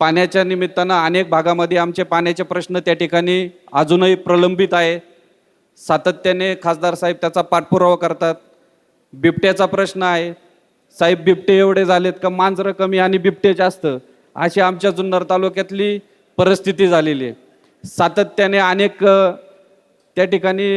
पाण्याच्या निमित्तानं अनेक भागामध्ये आमचे पाण्याचे प्रश्न त्या ठिकाणी अजूनही प्रलंबित आहे. सातत्याने खासदार साहेब त्याचा पाठपुरावा करतात. बिबट्याचा प्रश्न आहे. साहेब बिबटे एवढे झालेत का? मांजरं कमी आणि बिबटे जास्त. अशी आमच्या जुन्नर तालुक्यातली परिस्थिती झालेली आहे. सातत्याने अनेक त्या ठिकाणी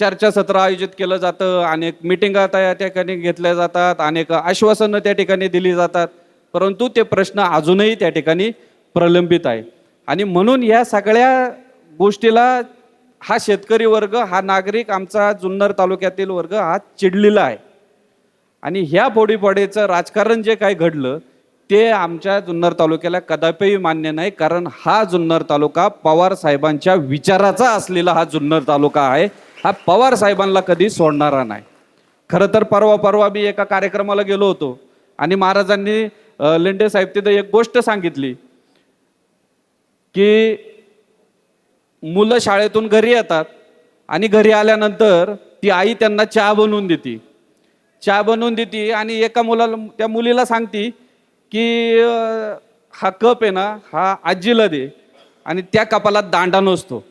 चर्चासत्र आयोजित केलं जातं. अनेक मिटिंगा त्या ठिकाणी घेतल्या जातात. अनेक आश्वासनं त्या ठिकाणी दिली जातात. परंतु ते प्रश्न अजूनही त्या ठिकाणी प्रलंबित आहे. आणि म्हणून या सगळ्या गोष्टीला हा शेतकरी वर्ग हा नागरिक आमचा जुन्नर तालुक्यातील वर्ग हा चिडलेला आहे. आणि ह्या फोडीफोडीचं राजकारण जे काय घडलं ते आमच्या जुन्नर तालुक्याला कदापिही मान्य नाही कारण हा जुन्नर तालुका पवार साहेबांच्या विचाराचा असलेला हा जुन्नर तालुका आहे. हा पवार साहेबांना कधी सोडणारा नाही. खरं तर परवा परवा मी एका कार्यक्रमाला गेलो होतो आणि महाराजांनी लेंडे साहेब तिथं एक गोष्ट सांगितली की मुलं शाळेतून घरी येतात आणि घरी आल्यानंतर ती आई त्यांना चहा बनवून देते. चहा बनवून देते आणि एका मुलाला त्या मुलीला सांगती की हा कप आहे ना हा आजीला दे आणि त्या कपाला दांडा नसतो.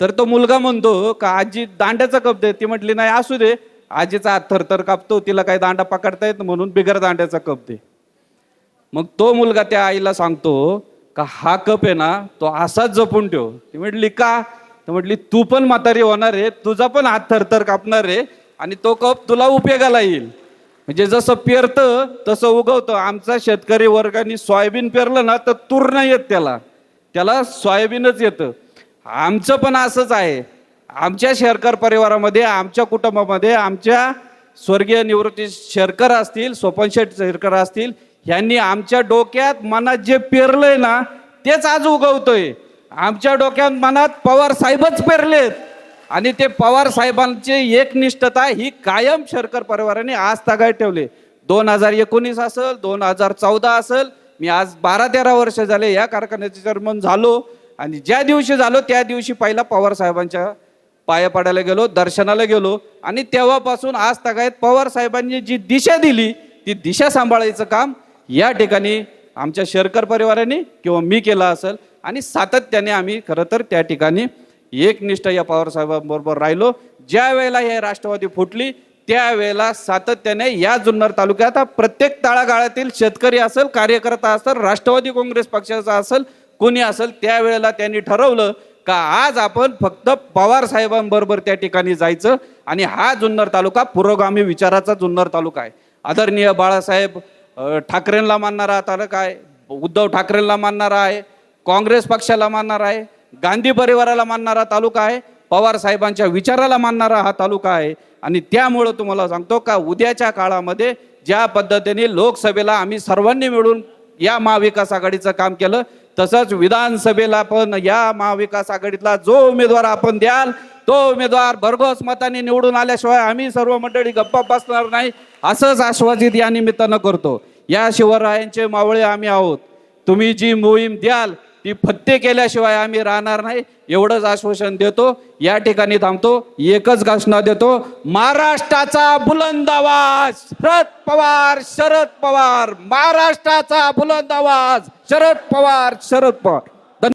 तर तो मुलगा म्हणतो का आजी दांड्याचा कप दे? ती म्हटली नाही असू दे. आजीचा हात थरथर कापतो तिला काही दांडा पकडता येत म्हणून बिगर दांड्याचा कप दे. मग तो मुलगा त्या आईला सांगतो का हा कप आहे ना तो असाच जपून ठेव. ती म्हटली का? तर म्हटली तू पण म्हातारी होणार आहे तुझा पण हात थरथर कापणार आहे आणि तो कप तुला उपयोगाला येईल. म्हणजे जसं पेरतं तसं उगवतं. आमचा शेतकरी वर्गाने सोयाबीन पेरलं ना तर तूर नाही येत त्याला. त्याला सोयाबीनच येतं. आमचं पण असंच आहे. आमच्या शेरकर परिवारामध्ये आमच्या कुटुंबामध्ये आमच्या स्वर्गीय निवृत्ती शेरकर असतील सोपन शेठ शेरकर असतील ह्यांनी आमच्या डोक्यात मनात जे पेरलंय ना तेच आज उगवतोय. आमच्या डोक्यात मनात पवार साहेबच पेरलेत. आणि ते पवार साहेबांची एकनिष्ठता ही कायम शरकर परिवाराने आज तागाय ठेवले. दोन हजार एकोणीस असेल दोन हजार चौदा असेल मी आज बारा तेरा वर्ष झाले या कारखान्याचे चेअरमन झालो. आणि ज्या दिवशी झालो त्या दिवशी पहिला पवार साहेबांच्या पाया पडायला गेलो दर्शनाला गेलो. आणि तेव्हापासून आज तगायत पवार साहेबांनी जी दिशा दिली ती दिशा सांभाळायचं काम या ठिकाणी आमच्या शेरकर परिवाराने किंवा मी केलं असेल आणि सातत्याने आम्ही खरं तर त्या ठिकाणी एकनिष्ठ या पवार साहेबांबरोबर राहिलो. ज्या वेळेला हे राष्ट्रवादी फुटली त्यावेळेला सातत्याने या जुन्नर तालुक्यात प्रत्येक तळागाळातील शेतकरी असेल कार्यकर्ता असेल राष्ट्रवादी काँग्रेस पक्षाचा असेल कोणी असेल त्यावेळेला त्यांनी ठरवलं का आज आपण फक्त पवार साहेबांबरोबर त्या ठिकाणी जायचं आणि हा जुन्नर तालुका पुरोगामी विचाराचा जुन्नर तालुका आहे. आदरणीय बाळासाहेब ठाकरेंना मानणारा तालुका आहे उद्धव ठाकरेंना मानणारा आहे काँग्रेस पक्षाला मानणार आहे गांधी परिवाराला मानणारा तालुका आहे पवार साहेबांच्या विचाराला मानणारा हा तालुका आहे. आणि त्यामुळं तुम्हाला सांगतो का उद्याच्या काळामध्ये ज्या पद्धतीने लोकसभेला आम्ही सर्वांनी मिळून या महाविकास आघाडीचं काम केलं तसंच विधानसभेला पण या महाविकास आघाडीतला जो उमेदवार आपण द्याल तो उमेदवार भरघोस मताने निवडून आल्याशिवाय आम्ही सर्व मंडळी गप्पा बसणार नाही असंच आश्वासित या निमित्तानं करतो. या शिवरायांचे मावळे आम्ही आहोत. तुम्ही जी मोहीम द्याल ती फत्ते केल्याशिवाय आम्ही राहणार नाही एवढंच आश्वासन देतो. या ठिकाणी थांबतो एकच घोषणा देतो. महाराष्ट्राचा बुलंद आवाज शरद पवार शरद पवार. महाराष्ट्राचा बुलंद आवाज शरद पवार शरद पवार.